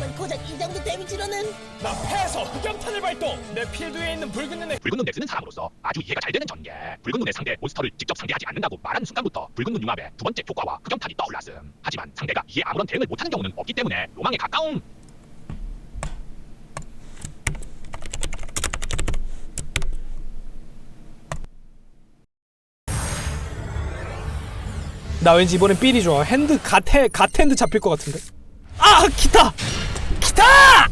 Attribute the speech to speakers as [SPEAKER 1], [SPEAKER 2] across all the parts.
[SPEAKER 1] 하지만 고작 이 정도 데미지로는
[SPEAKER 2] 나 패에서 흑염탄을 발동 내 필드에 있는 붉은 눈의
[SPEAKER 3] 붉은 눈 넥스는 사람으로서 아주 이해가 잘 되는 전개. 붉은 눈의 상대 몬스터를 직접 상대하지 않는다고 말하는 순간부터 붉은 눈 융합의 두 번째 효과와 흑염탄이 떠올랐음. 하지만 상대가 이에 아무런 대응을 못하는 경우는 없기 때문에 로망에 가까움.
[SPEAKER 2] 나 왠지 이번엔 삘이 좋아 핸드 갓 해 갓 핸드 잡힐 것 같은데 아 기타 기타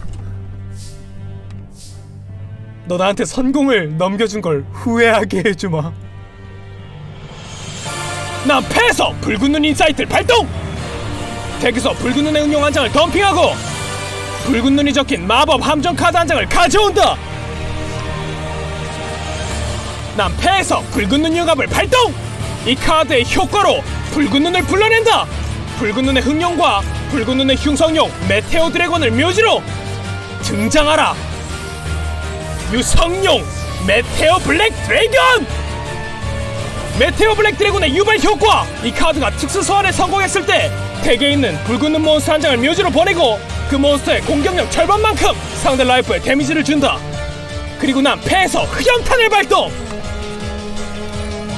[SPEAKER 2] 너 나한테 선공을 넘겨준 걸 후회하게 해주마 난 패에서 붉은 눈 인사이트를 발동 덱에서 붉은 눈의 응용 한 장을 덤핑하고 붉은 눈이 적힌 마법 함정 카드 한 장을 가져온다 난 패에서 붉은 눈 융합을 발동! 이 카드의 효과로 붉은 눈을 불러낸다! 붉은 눈의 흑룡과 붉은 눈의 흉성용 메테오 드래곤을 묘지로 등장하라! 유성용 메테오 블랙 드래곤! 메테오 블랙 드래곤의 유발 효과! 이 카드가 특수 소환에 성공했을 때 덱에 있는 붉은 눈 몬스터 한 장을 묘지로 보내고 그 몬스터의 공격력 절반만큼 상대 라이프에 데미지를 준다! 그리고 난 패에서 흑염탄을 발동!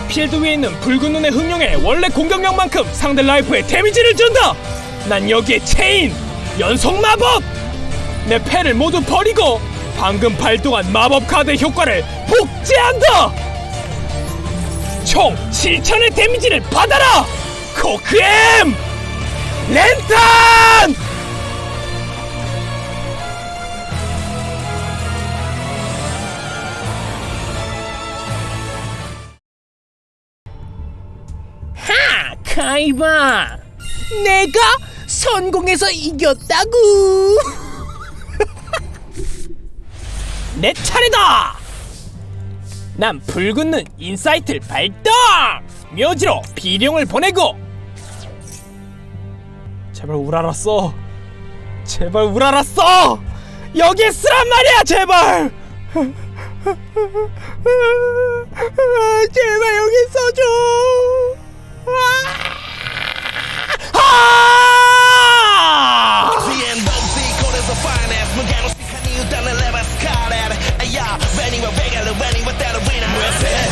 [SPEAKER 2] 필드 위에 있는 붉은 눈의 흑룡의 원래 공격력만큼 상대 라이프에 데미지를 준다! 난 여기에 체인! 연속 마법! 내 패를 모두 버리고 방금 발동한 마법 카드의 효과를 복제한다! 총 7천의 데미지를 받아라! 코크엠! 랜턴!
[SPEAKER 1] 하! 카이바! 내가 성공해서 이겼다고!
[SPEAKER 2] 내 차례다! 난 붉은 눈 인사이트를 발동! 묘지로 비룡을 보내고 제발 우라라 써 제발 우라라 써 여기에 쓰란 말이야 제발 제발 여기 써줘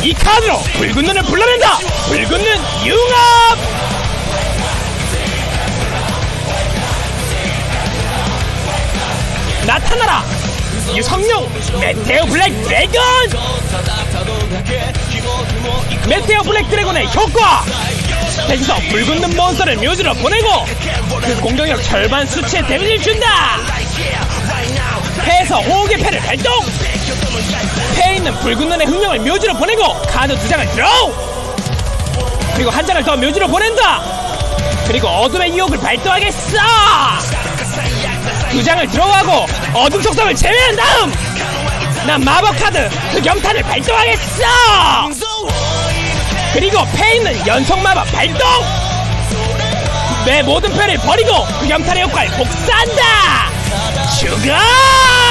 [SPEAKER 2] 이 카드로 붉은 눈을 불러낸다! 붉은 눈 융합! 나타나라! 유성룡 메테오 블랙 드래곤! 메테오 블랙 드래곤의 효과! 여기서 붉은 눈 몬스터를 묘지로 보내고 그 공격력 절반 수치의 데미지를 준다! 패에서 호흡의 패를 발동! 패에 있는 붉은 눈의 흑룡을 묘지로 보내고 카드 두 장을 드로우! 그리고 한 장을 더 묘지로 보낸다! 그리고 어둠의 유혹을 발동하겠어! 두 장을 드로우하고 어둠 속성을 제외한 다음 난 마법 카드 흑염탄을 발동하겠어! 그리고 패에 있는 연속 마법 발동! 내 모든 패를 버리고 흑염탄의 효과를 복사한다! 슈가!